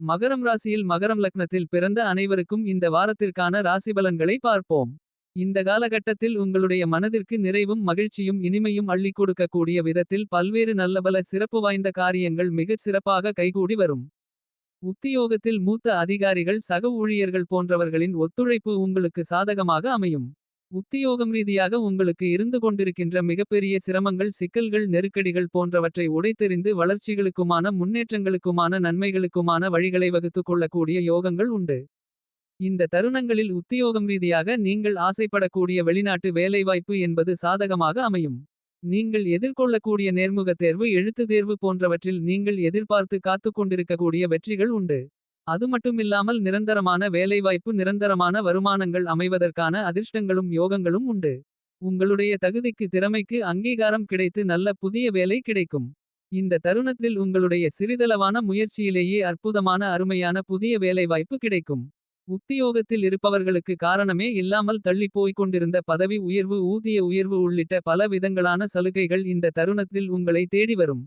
மகரம் ராசியில் மகரம் லக்னத்தில் பிறந்த அனைவருக்கும் இந்த வாரத்திற்கான ராசி பலன்களை பார்ப்போம். இந்த காலகட்டத்தில் உங்களுடைய மனதிற்கு நிறைவும் மகிழ்ச்சியும் இனிமையும் அள்ளிக் கொடுக்கக்கூடிய விதத்தில் பல்வேறு நல்லபல சிறப்பு வாய்ந்த காரியங்கள் மிகச் சிறப்பாக கைகூடி வரும். உத்தியோகத்தில் மூத்த அதிகாரிகள் சக ஊழியர்கள் போன்றவர்களின் ஒத்துழைப்பு உங்களுக்கு சாதகமாக அமையும். உத்தியோகம் ரீதியாக உங்களுக்கு இருந்து கொண்டிருக்கின்ற மிகப்பெரிய சிரமங்கள் சிக்கல்கள் நெருக்கடிகள் போன்றவற்றை உடைத்தெறிந்து வளர்ச்சிகளுக்குமான முன்னேற்றங்களுக்குமான நன்மைகளுக்குமான வழிகளை வகுத்துக் கொள்ளக்கூடிய யோகங்கள் உண்டு. இந்த தருணங்களில் உத்தியோகம் ரீதியாக நீங்கள் ஆசைப்படக்கூடிய வெளிநாட்டு வேலைவாய்ப்பு என்பது சாதகமாக அமையும். நீங்கள் எதிர்கொள்ளக்கூடிய நேர்முக தேர்வு எழுத்து தேர்வு போன்றவற்றில் நீங்கள் எதிர்பார்த்து காத்துக் கொண்டிருக்கக்கூடிய வெற்றிகள் உண்டு. அது மட்டுமில்லாமல் நிரந்தரமான வேலைவாய்ப்பு நிரந்தரமான வருமானங்கள் அமைவதற்கான அதிர்ஷ்டங்களும் யோகங்களும் உண்டு. உங்களுடைய தகுதிக்கு திறமைக்கு அங்கீகாரம் கிடைத்து நல்ல புதிய வேலை கிடைக்கும். இந்த தருணத்தில் உங்களுடைய சிறிதளவான முயற்சியிலேயே அற்புதமான அருமையான புதிய வேலைவாய்ப்பு கிடைக்கும். உத்தியோகத்தில் இருப்பவர்களுக்கு காரணமே இல்லாமல் தள்ளிப் கொண்டிருந்த பதவி உயர்வு ஊதிய உயர்வு உள்ளிட்ட பல விதங்களான சலுகைகள் இந்த தருணத்தில் உங்களை தேடி வரும்.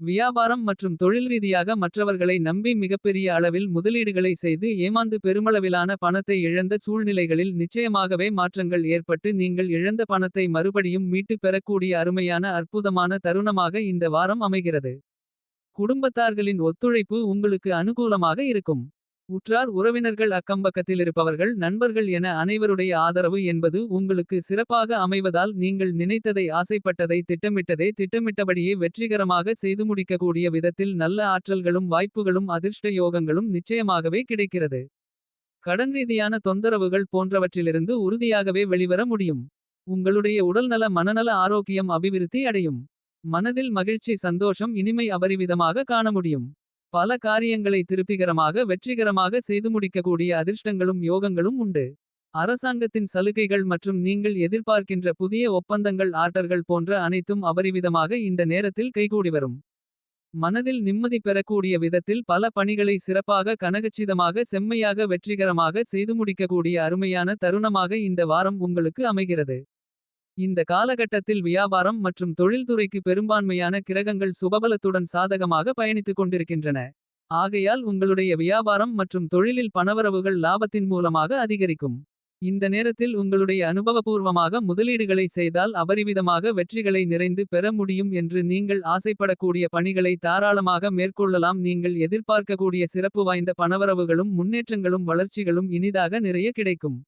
வியாபாரம் மற்றும் தொழில் ரீதியாக மற்றவர்களை நம்பி மிகப்பெரிய அளவில் முதலீடுகளை செய்து ஏமாந்து பெருமளவிலான பணத்தை இழந்த சூழ்நிலைகளில் நிச்சயமாகவே மாற்றங்கள் ஏற்பட்டு நீங்கள் இழந்த பணத்தை மறுபடியும் மீட்டுப் பெறக்கூடிய அருமையான அற்புதமான தருணமாக இந்த வாரம் அமைகிறது. குடும்பத்தார்களின் ஒத்துழைப்பு உங்களுக்கு அனுகூலமாக இருக்கும். உற்றார் உறவினர்கள் அக்கம்பக்கத்தில் இருப்பவர்கள் நண்பர்கள் என அனைவருடைய ஆதரவு என்பது உங்களுக்கு சிறப்பாக அமைவதால் நீங்கள் நினைத்ததை ஆசைப்பட்டதை திட்டமிட்டதை திட்டமிட்டபடியே வெற்றிகரமாக செய்து முடிக்கக்கூடிய விதத்தில் நல்ல ஆற்றல்களும் வாய்ப்புகளும் அதிர்ஷ்ட யோகங்களும் நிச்சயமாகவே கிடைக்கிறது. கடன் ரீதியான தொந்தரவுகள் போன்றவற்றிலிருந்து உறுதியாகவே வெளிவர முடியும். உங்களுடைய உடல்நல மனநல ஆரோக்கியம் அபிவிருத்தி அடையும். மனதில் மகிழ்ச்சி சந்தோஷம் இனிமை அபரிவிதமாக காண முடியும். பல காரியங்களை திருப்திகரமாக வெற்றிகரமாக செய்து முடிக்கக்கூடிய அதிர்ஷ்டங்களும் யோகங்களும் உண்டு. அரசாங்கத்தின் சலுகைகள் மற்றும் நீங்கள் எதிர்பார்க்கின்ற புதிய ஒப்பந்தங்கள் ஆர்டர்கள் போன்ற அனைத்தும் அபரிவிதமாக இந்த நேரத்தில் கைகூடி வரும். மனதில் நிம்மதி பெறக்கூடிய விதத்தில் பல பணிகளை சிறப்பாக கனகச்சிதமாக செம்மையாக வெற்றிகரமாக செய்து முடிக்கக்கூடிய அருமையான தருணமாக இந்த வாரம் உங்களுக்கு அமைகிறது. இந்த காலகட்டத்தில் வியாபாரம் மற்றும் தொழில்துறைக்கு பெரும்பான்மையான கிரகங்கள் சுபபலத்துடன் சாதகமாக பயணித்துக் கொண்டிருக்கின்றன. ஆகையால் உங்களுடைய வியாபாரம் மற்றும் தொழிலில் பணவரவுகள் லாபத்தின் மூலமாக அதிகரிக்கும். இந்த நேரத்தில் உங்களுடைய அனுபவபூர்வமாக முதலீடுகளை செய்தால் அபரிவிதமாக வெற்றிகளை நிறைந்து பெற முடியும் என்று நீங்கள் ஆசைப்படக்கூடிய பணிகளை தாராளமாக மேற்கொள்ளலாம் நீங்கள் எதிர்பார்க்கக்கூடிய சிறப்பு வாய்ந்த பணவரவுகளும் முன்னேற்றங்களும் வளர்ச்சிகளும் இனிதாக நிறைய கிடைக்கும்.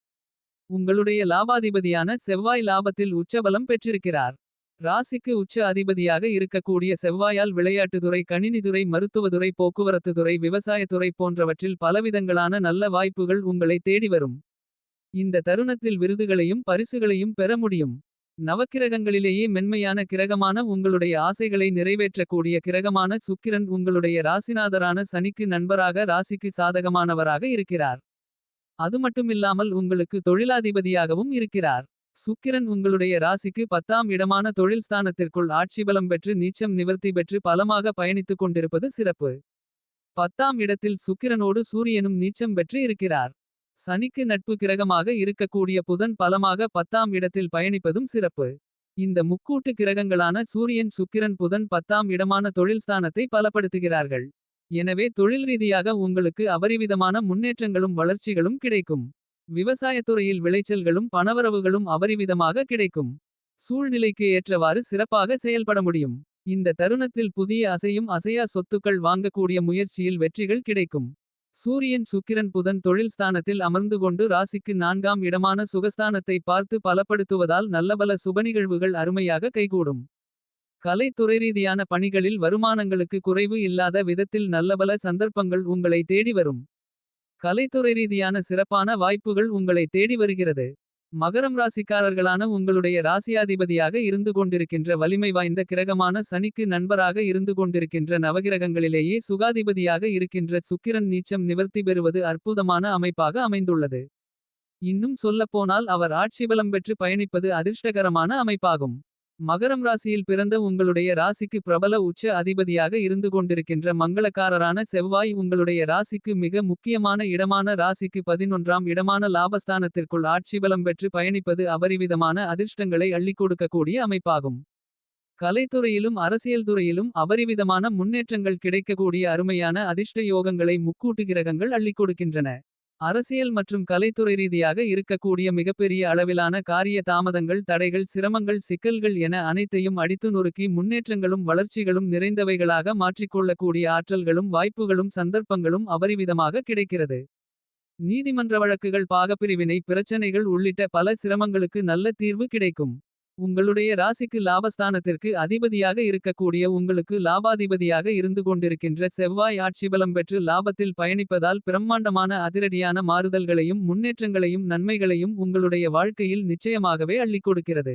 உங்களுடைய லாபாதிபதியான செவ்வாய் லாபத்தில் உச்சபலம் பெற்றிருக்கிறார். ராசிக்கு உச்ச அதிபதியாக இருக்கக்கூடிய செவ்வாயால் விளையாட்டுத்துறை கணினிதுறை மருத்துவதுறை போக்குவரத்துதுறை விவசாயத்துறை போன்றவற்றில் பலவிதங்களான நல்ல வாய்ப்புகள் உங்களை தேடி வரும். இந்த தருணத்தில் விருதுகளையும் பரிசுகளையும் பெற முடியும். நவக்கிரகங்களிலேயே மென்மையான கிரகமான உங்களுடைய ஆசைகளை நிறைவேற்றக்கூடிய கிரகமான சுக்கிரன் உங்களுடைய ராசிநாதரான சனிக்கு நண்பராக ராசிக்கு சாதகமானவராக இருக்கிறார். அது மட்டுமில்லாமல் உங்களுக்கு தொழிலாதிபதியாகவும் இருக்கிறார். சுக்கிரன் உங்களுடைய ராசிக்கு பத்தாம் இடமான தொழில் ஸ்தானத்திற்குள் ஆட்சிபலம் பெற்று நீச்சம் நிவர்த்தி பெற்று பலமாக பயணித்துக் கொண்டிருப்பது சிறப்பு. பத்தாம் இடத்தில் சுக்கிரனோடு சூரியனும் நீச்சம் பெற்று இருக்கிறார். சனிக்கு நட்பு கிரகமாக இருக்கக்கூடிய புதன் பலமாக பத்தாம் இடத்தில் பயணிப்பதும் சிறப்பு. இந்த முக்கூட்டு கிரகங்களான சூரியன் சுக்கிரன் புதன் பத்தாம் இடமான தொழில் ஸ்தானத்தை பலப்படுத்துகிறார்கள். எனவே தொழில் ரீதியாக உங்களுக்கு அபரிவிதமான முன்னேற்றங்களும் வளர்ச்சிகளும் கிடைக்கும். விவசாயத்துறையில் விளைச்சல்களும் பணவரவுகளும் அபரிவிதமாக கிடைக்கும். சூழ்நிலைக்கு ஏற்றவாறு சிறப்பாக செயல்பட முடியும். இந்த தருணத்தில் புதிய அசையும் அசையா சொத்துக்கள் வாங்கக்கூடிய முயற்சியில் வெற்றிகள் கிடைக்கும். சூரியன் சுக்கிரன் புதன் தொழில் ஸ்தானத்தில் அமர்ந்து கொண்டு ராசிக்கு நான்காம் இடமான சுகஸ்தானத்தை பார்த்து பலப்படுத்துவதால் நல்லபல சுபநிகழ்வுகள் அருமையாக கைகூடும். கலை துறைரீதியான பணிகளில் வருமானங்களுக்கு குறைவு இல்லாத விதத்தில் நல்லபல சந்தர்ப்பங்கள் உங்களை தேடி வரும். கலைத்துறை ரீதியான சிறப்பான வாய்ப்புகள் உங்களை தேடி வருகிறது. மகரம் ராசிக்காரர்களான உங்களுடைய ராசியாதிபதியாக இருந்து கொண்டிருக்கின்ற வலிமை வாய்ந்த கிரகமான சனிக்கு நண்பராக இருந்து கொண்டிருக்கின்ற நவகிரகங்களிலேயே சுகாதிபதியாக இருக்கின்ற சுக்கிரன் நீச்சம் நிவர்த்தி பெறுவது அற்புதமான அமைப்பாக அமைந்துள்ளது. இன்னும் சொல்லப்போனால் அவர் ஆட்சிபலம் பெற்று பயணிப்பது அதிர்ஷ்டகரமான அமைப்பாகும். மகரம் ராசியில் பிறந்த உங்களுடைய ராசிக்கு பிரபல உச்ச அதிபதியாக இருந்து கொண்டிருக்கின்ற மங்களக்காரரான செவ்வாய் உங்களுடைய ராசிக்கு மிக முக்கியமான இடமான ராசிக்கு பதினொன்றாம் இடமான லாபஸ்தானத்திற்குள் ஆட்சி பலம் பெற்று பயணிப்பது அபரிவிதமான அதிர்ஷ்டங்களை அள்ளிக் கொடுக்கக்கூடிய அமைப்பாகும். கலைத்துறையிலும் அரசியல் துறையிலும் அபரிவிதமான முன்னேற்றங்கள் கிடைக்கக்கூடிய அருமையான அதிர்ஷ்ட யோகங்களை முக்கூட்டு கிரகங்கள் அள்ளிக் கொடுக்கின்றன. அரசியல் மற்றும் கலைத்துறை ரீதியாக இருக்கக்கூடிய மிகப்பெரிய அளவிலான காரிய தாமதங்கள் தடைகள் சிரமங்கள் சிக்கல்கள் என அனைத்தையும் அடித்து நொறுக்கி முன்னேற்றங்களும் வளர்ச்சிகளும் நிறைந்தவைகளாக மாற்றிக்கொள்ளக்கூடிய ஆற்றல்களும் வாய்ப்புகளும் சந்தர்ப்பங்களும் அபரிவிதமாக கிடைக்கிறது. நீதிமன்ற வழக்குகள் பாகப்பிரிவினை பிரச்சனைகள் உள்ளிட்ட பல சிரமங்களுக்கு நல்ல தீர்வு கிடைக்கும். உங்களுடைய ராசிக்கு லாபஸ்தானத்திற்கு அதிபதியாக இருக்கக்கூடிய உங்களுக்கு லாபாதிபதியாக இருந்து கொண்டிருக்கின்ற செவ்வாய் ஆட்சிபலம் பெற்று லாபத்தில் பயணிப்பதால் பிரம்மாண்டமான அதிரடியான மாறுதல்களையும் முன்னேற்றங்களையும் நன்மைகளையும் உங்களுடைய வாழ்க்கையில் நிச்சயமாகவே அள்ளிக் கொடுக்கிறது.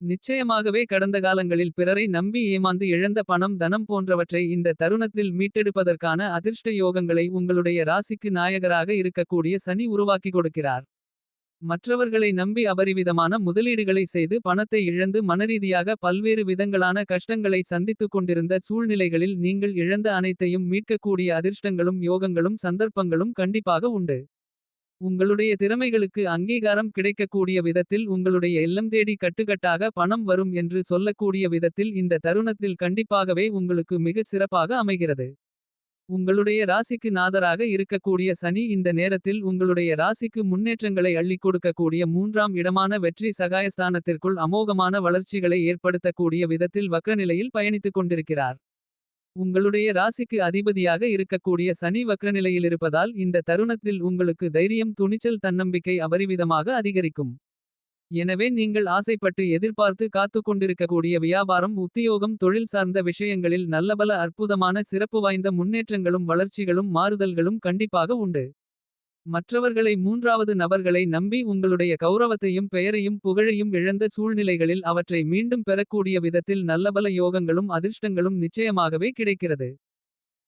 நிச்சயமாகவே கடந்த காலங்களில் பிறரை நம்பி ஏமாந்து இழந்த பணம் தனம் போன்றவற்றை இந்த தருணத்தில் மீட்டெடுப்பதற்கான அதிர்ஷ்ட யோகங்களை உங்களுடைய ராசிக்கு நாயகராக இருக்கக்கூடிய சனி உருவாக்கி கொடுக்கிறார். மற்றவர்களை நம்பி அபரிவிதமான முதலீடுகளை செய்து பணத்தை இழந்து மனரீதியாக பல்வேறு விதங்களான கஷ்டங்களை சந்தித்துக் கொண்டிருந்த சூழ்நிலைகளில் நீங்கள் இழந்த அனைத்தையும் மீட்கக்கூடிய அதிர்ஷ்டங்களும் யோகங்களும் சந்தர்ப்பங்களும் கண்டிப்பாக உண்டு. உங்களுடைய திறமைகளுக்கு அங்கீகாரம் கிடைக்கக்கூடிய விதத்தில் உங்களுடைய இல்லம் தேடி கட்டுக்கட்டாக பணம் வரும் என்று சொல்லக்கூடிய விதத்தில் இந்த தருணத்தில் கண்டிப்பாகவே உங்களுக்கு மிகச் சிறப்பாக அமைகிறது. உங்களுடைய ராசிக்கு நாதராக இருக்கக்கூடிய சனி இந்த நேரத்தில் உங்களுடைய ராசிக்கு முன்னேற்றங்களை அள்ளிக் கொடுக்கக்கூடிய மூன்றாம் இடமான வெற்றி சகாயஸ்தானத்திற்குள் அமோகமான வளர்ச்சிகளை ஏற்படுத்தக்கூடிய விதத்தில் வக்ரநிலையில் பயணித்துக் கொண்டிருக்கிறார். உங்களுடைய ராசிக்கு அதிபதியாக இருக்கக்கூடிய சனி வக்ரநிலையில் இருப்பதால் இந்த தருணத்தில் உங்களுக்கு தைரியம் துணிச்சல் தன்னம்பிக்கை அபரிவிதமாக அதிகரிக்கும். எனவே நீங்கள் ஆசைப்பட்டு எதிர்பார்த்து காத்துக் கொண்டிருக்கக்கூடிய வியாபாரம் உத்தியோகம் தொழில் சார்ந்த விஷயங்களில் நல்லபல அற்புதமான சிறப்பு வாய்ந்த முன்னேற்றங்களும் வளர்ச்சிகளும் மாறுதல்களும் கண்டிப்பாக உண்டு. மற்றவர்களை மூன்றாவது நபர்களை நம்பி உங்களுடைய கௌரவத்தையும் பெயரையும் புகழையும் இழந்த சூழ்நிலைகளில் அவற்றை மீண்டும் பெறக்கூடிய விதத்தில் நல்லபல யோகங்களும் அதிர்ஷ்டங்களும் நிச்சயமாகவே கிடைக்கிறது.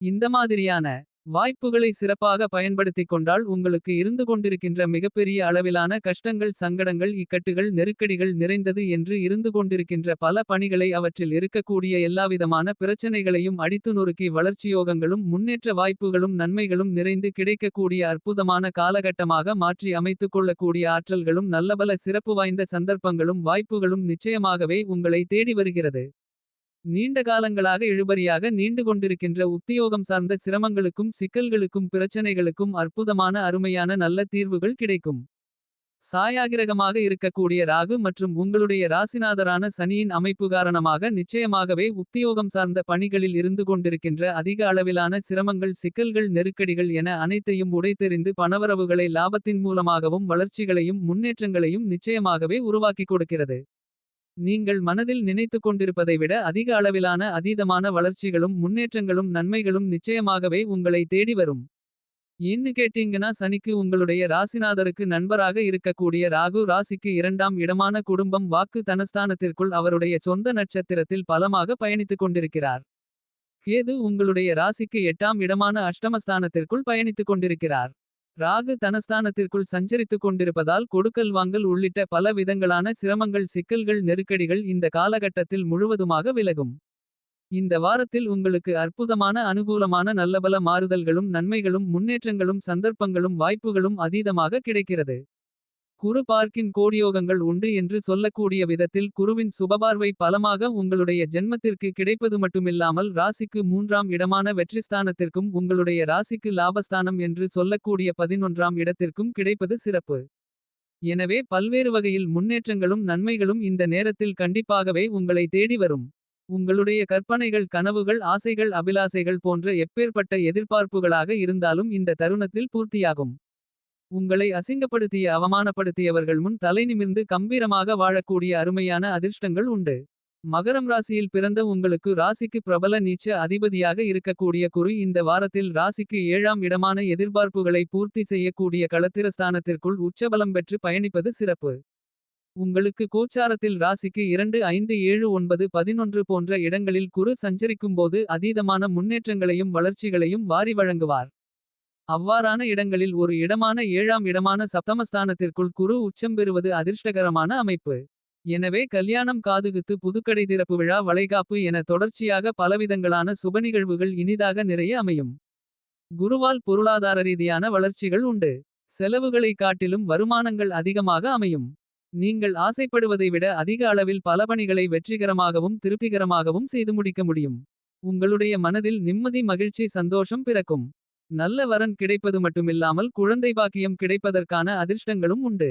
இந்த மாதிரியான வாய்ப்புகளை சிறப்பாக பயன்படுத்திக் கொண்டால் உங்களுக்கு இருந்து கொண்டிருக்கின்ற மிகப்பெரிய அளவிலான கஷ்டங்கள் சங்கடங்கள் இக்கட்டுகள் நெருக்கடிகள் நிறைந்தது என்று இருந்து கொண்டிருக்கின்ற பல பணிகளை அவற்றில் இருக்கக்கூடிய எல்லாவிதமான பிரச்சனைகளையும் அடித்து நொறுக்கி வளர்ச்சியோகங்களும் முன்னேற்ற வாய்ப்புகளும் நன்மைகளும் நிறைந்து கிடைக்கக்கூடிய அற்புதமான காலகட்டமாக மாற்றி அமைத்துக் கொள்ளக்கூடிய ஆற்றல்களும் நல்லபல சிறப்பு வாய்ந்த சந்தர்ப்பங்களும் வாய்ப்புகளும் நிச்சயமாகவே உங்களை தேடி வருகிறது. நீண்ட காலங்களாக இழுபறியாக நீண்டு கொண்டிருக்கின்ற உத்தியோகம் சார்ந்த சிரமங்களுக்கும் சிக்கல்களுக்கும் பிரச்சனைகளுக்கும் அற்புதமான அருமையான நல்ல தீர்வுகள் கிடைக்கும். சாயாகிரகமாக இருக்கக்கூடிய ராகு மற்றும் உங்களுடைய ராசிநாதரான சனியின் அமைப்பு காரணமாக நிச்சயமாகவே உத்தியோகம் சார்ந்த பணிகளில் இருந்து கொண்டிருக்கின்ற அதிக அளவிலான சிரமங்கள் சிக்கல்கள் நெருக்கடிகள் என அனைத்தையும் உடைத்தெறிந்து பணவரவுகளை லாபத்தின் மூலமாகவும் வளர்ச்சிகளையும் முன்னேற்றங்களையும் நிச்சயமாகவே உருவாக்கிக் கொடுக்கிறது. நீங்கள் மனதில் நினைத்துக் கொண்டிருப்பதை விட அதிக அளவிலான அதீதமான வளர்ச்சிகளும் முன்னேற்றங்களும் நன்மைகளும் நிச்சயமாகவே உங்களை தேடி வரும். ஏன்னு கேட்டீங்கன்னா சனிக்கு உங்களுடைய ராசிநாதருக்கு நண்பராக இருக்கக்கூடிய ராகு ராசிக்கு இரண்டாம் இடமான குடும்பம் வாக்கு தனஸ்தானத்திற்குள் அவருடைய சொந்த நட்சத்திரத்தில் பலமாக பயணித்துக் கொண்டிருக்கிறார். கேது உங்களுடைய ராசிக்கு எட்டாம் இடமான அஷ்டமஸ்தானத்திற்குள் பயணித்துக் கொண்டிருக்கிறார். ராகு தனஸ்தானத்திற்குள் சஞ்சரித்துக் கொண்டிருப்பதால் கொடுக்கல் வாங்கல் உள்ளிட்ட பல விதங்களான சிரமங்கள் சிக்கல்கள் நெருக்கடிகள் இந்த காலகட்டத்தில் முழுவதுமாக விலகும். இந்த வாரத்தில் உங்களுக்கு அற்புதமான அனுகூலமான நல்லபல மாறுதல்களும் நன்மைகளும் முன்னேற்றங்களும் சந்தர்ப்பங்களும் வாய்ப்புகளும் அதீதமாக கிடைக்கிறது. குரு பார்க்கின் கோடியோகங்கள் உண்டு என்று சொல்லக்கூடிய விதத்தில் குருவின் சுபபார்வை பலமாக உங்களுடைய ஜென்மத்திற்கு கிடைப்பது மட்டுமில்லாமல் ராசிக்கு மூன்றாம் இடமான வெற்றிஸ்தானத்திற்கும் உங்களுடைய ராசிக்கு லாபஸ்தானம் என்று சொல்லக்கூடிய பதினொன்றாம் இடத்திற்கும் கிடைப்பது சிறப்பு. எனவே பல்வேறு வகையில் முன்னேற்றங்களும் நன்மைகளும் இந்த நேரத்தில் கண்டிப்பாகவே உங்களை தேடி வரும். உங்களுடைய கற்பனைகள் கனவுகள் ஆசைகள் அபிலாசைகள் போன்ற எப்பேற்பட்ட எதிர்பார்ப்புகளாக இருந்தாலும் இந்த தருணத்தில் பூர்த்தியாகும். உங்களை அசிங்கப்படுத்திய அவமானப்படுத்தியவர்கள் முன் தலைநிமிர்ந்து கம்பீரமாக வாழக்கூடிய அருமையான அதிர்ஷ்டங்கள் உண்டு. மகரம் ராசியில் பிறந்த உங்களுக்கு ராசிக்கு பிரபல நீச்ச அதிபதியாக இருக்கக்கூடிய குரு இந்த வாரத்தில் ராசிக்கு ஏழாம் இடமான எதிர்பார்ப்புகளை பூர்த்தி செய்யக்கூடிய களத்திரஸ்தானத்திற்குள் உச்சபலம் பெற்று பயணிப்பது சிறப்பு. உங்களுக்கு கோச்சாரத்தில் ராசிக்கு இரண்டு ஐந்து ஏழு ஒன்பது பதினொன்று போன்ற இடங்களில் குரு சஞ்சரிக்கும்போது அதீதமான முன்னேற்றங்களையும் வளர்ச்சிகளையும் வாரி வழங்குவார். அவ்வாறான இடங்களில் ஒரு இடமான ஏழாம் இடமான சப்தமஸ்தானத்திற்குள் குரு உச்சம் பெறுவது அதிர்ஷ்டகரமான அமைப்பு. எனவே கல்யாணம் காதுகுத்து புதுக்கடை திறப்பு விழா வளைகாப்பு என தொடர்ச்சியாக பலவிதங்களான சுப நிகழ்வுகள் இனிதாக நிறைய அமையும். குருவால் பொருளாதார ரீதியான வளர்ச்சிகள் உண்டு. செலவுகளை காட்டிலும் வருமானங்கள் அதிகமாக அமையும். நீங்கள் ஆசைப்படுவதை விட அதிக அளவில் பல பணிகளை வெற்றிகரமாகவும் திருப்திகரமாகவும் செய்து முடிக்க முடியும். உங்களுடைய மனதில் நிம்மதி மகிழ்ச்சி சந்தோஷம் பிறக்கும். நல்ல வரன் கிடைப்பது மட்டுமில்லாமல் குழந்தை பாக்கியம் கிடைப்பதற்கான அதிர்ஷ்டங்களும் உண்டு.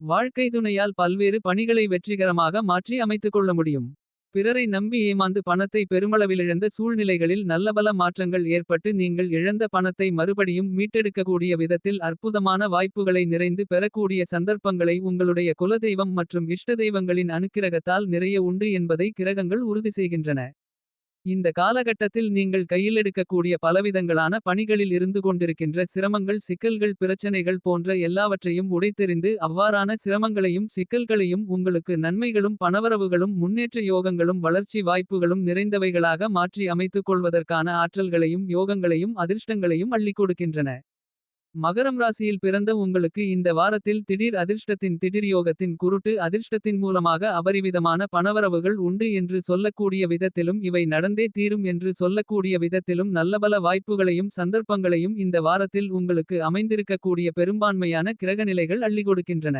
வாழ்க்கை துணையால் பல்வேறு பணிகளை வெற்றிகரமாக மாற்றி அமைத்துக் கொள்ள முடியும். பிறரை நம்பி ஏமாந்து பணத்தை பெருமளவிலிழந்த சூழ்நிலைகளில் நல்லபல மாற்றங்கள் ஏற்பட்டு நீங்கள் இழந்த பணத்தை மறுபடியும் மீட்டெடுக்கக்கூடிய விதத்தில் அற்புதமான வாய்ப்புகளை நிறைந்து பெறக்கூடிய சந்தர்ப்பங்களை உங்களுடைய குலதெய்வம் மற்றும் இஷ்ட தெய்வங்களின் அனுக்கிரகத்தால் நிறைய உண்டு என்பதை கிரகங்கள் உறுதி செய்கின்றன. இந்த காலகட்டத்தில் நீங்கள் கையிலெடுக்கக்கூடிய பலவிதங்களான பணிகளில் இருந்து கொண்டிருக்கின்ற சிரமங்கள் சிக்கல்கள் பிரச்சனைகள் போன்ற எல்லாவற்றையும் உடைத்தெறிந்து அவ்வாறான சிரமங்களையும் சிக்கல்களையும் உங்களுக்கு நன்மைகளும் பணவரவுகளும் முன்னேற்ற யோகங்களும் வளர்ச்சி வாய்ப்புகளும் நிறைந்தவைகளாக மாற்றி அமைத்துக் கொள்வதற்கான ஆற்றல்களையும் யோகங்களையும் அதிர்ஷ்டங்களையும் அள்ளிக் கொடுக்கின்றன. மகரம் ராசியில் பிறந்த உங்களுக்கு இந்த வாரத்தில் திடீர் அதிர்ஷ்டத்தின் திடீர் யோகத்தின் குருட்டு அதிர்ஷ்டத்தின் மூலமாக அபரிவிதமான பணவரவுகள் உண்டு என்று சொல்லக்கூடிய விதத்திலும் இவை நடந்தே தீரும் என்று சொல்லக்கூடிய விதத்திலும் நல்லபல வாய்ப்புகளையும் சந்தர்ப்பங்களையும் இந்த வாரத்தில் உங்களுக்கு அமைந்திருக்கக்கூடிய பெரும்பான்மையான கிரகநிலைகள் அள்ளி கொடுக்கின்றன.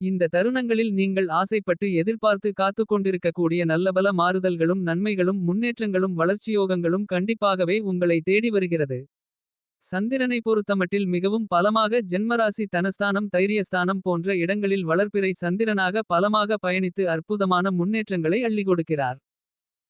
இந்த தருணங்களில் நீங்கள் ஆசைப்பட்டு எதிர்பார்த்து காத்துக் கொண்டிருக்கக்கூடிய நல்லபல மாறுதல்களும் நன்மைகளும் முன்னேற்றங்களும் வளர்ச்சியோகங்களும் கண்டிப்பாகவே உங்களை தேடி வருகிறது. சந்திரனை பொறுத்தமட்டில் மிகவும் பலமாக ஜென்மராசி தனஸ்தானம் தைரியஸ்தானம் போன்ற இடங்களில் வளர்ப்பிறை சந்திரனாக பலமாக பயணித்து அற்புதமான முன்னேற்றங்களை அள்ளி கொடுக்கிறார்.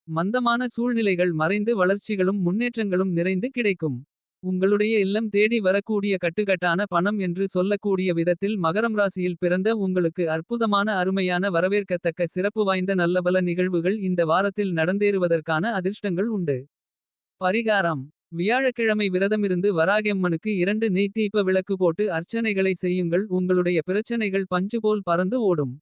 மந்தமான சூழ்நிலைகள் மறைந்து வளர்ச்சிகளும் முன்னேற்றங்களும் நிறைந்து கிடைக்கும். உங்களுடைய இல்லம் தேடி வரக்கூடிய கட்டுக்கட்டான பணம் என்று சொல்லக்கூடிய விதத்தில் மகரம் ராசியில் பிறந்த உங்களுக்கு அற்புதமான அருமையான வரவேற்கத்தக்க சிறப்பு வாய்ந்த நல்லபல நிகழ்வுகள் இந்த வாரத்தில் நடந்தேறுவதற்கான அதிர்ஷ்டங்கள் உண்டு. பரிகாரம் வியாழக்கிழமை விரதமிருந்து வராகியம்மனுக்கு இரண்டு நெய் தீப விளக்கு போட்டு அர்ச்சனைகளை செய்யுங்கள் உங்களுடைய பிரச்சனைகள் பஞ்சு போல் பறந்து ஓடும்.